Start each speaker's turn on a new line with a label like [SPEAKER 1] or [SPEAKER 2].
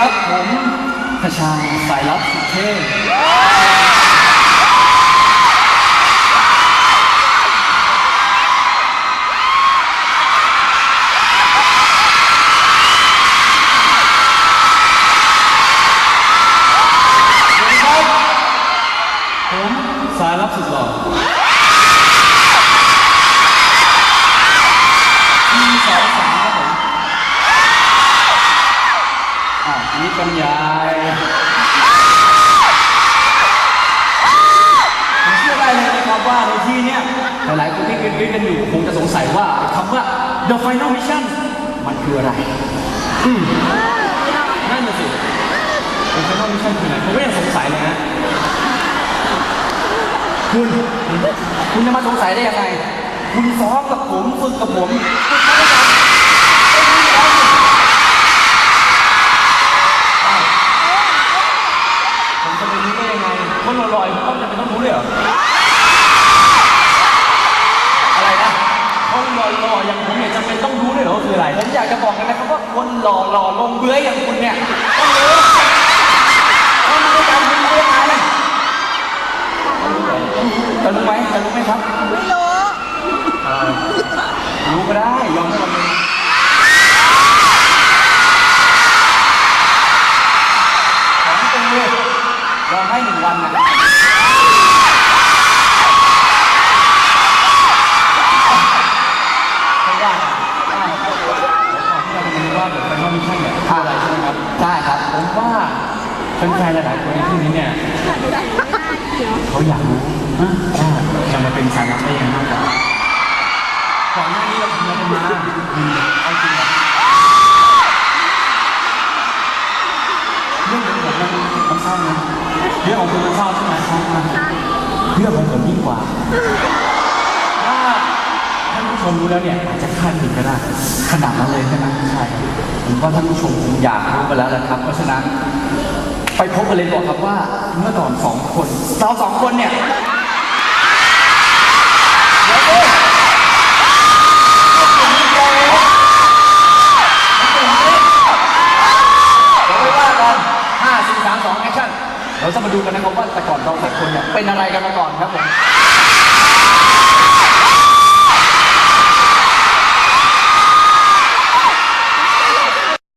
[SPEAKER 1] ครับผมขชาสายลั
[SPEAKER 2] บสุเท่สายลับสุด
[SPEAKER 1] หล่อ กันยายผมเชื่อได้เลยนะครับว่าในที่เนี้ยหลายๆคนที่กรี๊ดกันอยู่คงจะสงสัยว่าคำว่า The Final Mission มันคืออะไรอืมนั่นน่ะสิ The Final Mission คืออะไรผมก็ยังสงสัยเลยนะคุณ คุณจะมาสงสัยได้ยังไง คุณซ้อมกับผมฝึกกับผมฝึก ต้องจะเป็นต้องรู้เลยเหรอ อะไรนะคนหล่อๆอย่างผมเนี่ยจำเป็นต้องรู้เลยเหรอว่าคืออะไร ผมอยากจะบอกเลยนะครับว่าคนหล่อๆลงเบื้อยอย่างคุณเนี่ยต้องรู้ว่ามาด้วยกันคุณรู้ยังไงจะรู้ไหมจะรู้ไหมครับ
[SPEAKER 3] ไม่รู้
[SPEAKER 1] เออรู้ก็ได้ยอมให้วันหนึงของตึงเลยยอมให้หนึ่งวันนะ อลมิชชั่นเนี่ยคืออะไรใช่ไหมครับ
[SPEAKER 2] ได้ครับ
[SPEAKER 1] ผมว่าแฟนๆหลายๆคนในที่นี้เนี่ยเขาอยากรู้ว่าจะมาเป็นสายลับได้ยังไงมากกว่าก่อนหน้านี้เราทำอะไรกันมาอืมเอาจริงเหรอเรื่องของผมมันมันเศร้านะเรื่องของคุณมันเศร้าใช่ไหมเศร้ามากเรื่องของผมยิ่งกว่าถ้า ท่ารู้แล้วเนี่ยอาจจะคาดผิดก็ได้
[SPEAKER 2] ขนาดนั้นเลยใช่ไหม
[SPEAKER 1] ใช่
[SPEAKER 2] ผมว่าท่านผู้ชมอยากรู้กันแล้วแหละครับ เพราะฉะนั้นไปพบกันเลยดีกว่าครับว่าเมื่อก่อนสองคนเราสองคนเนี่ยเราจะมาดูกันนะครับว่าแต่ก่อนเราสองคนเนี่ยเป็นอะไรกันมาก่อนครับผม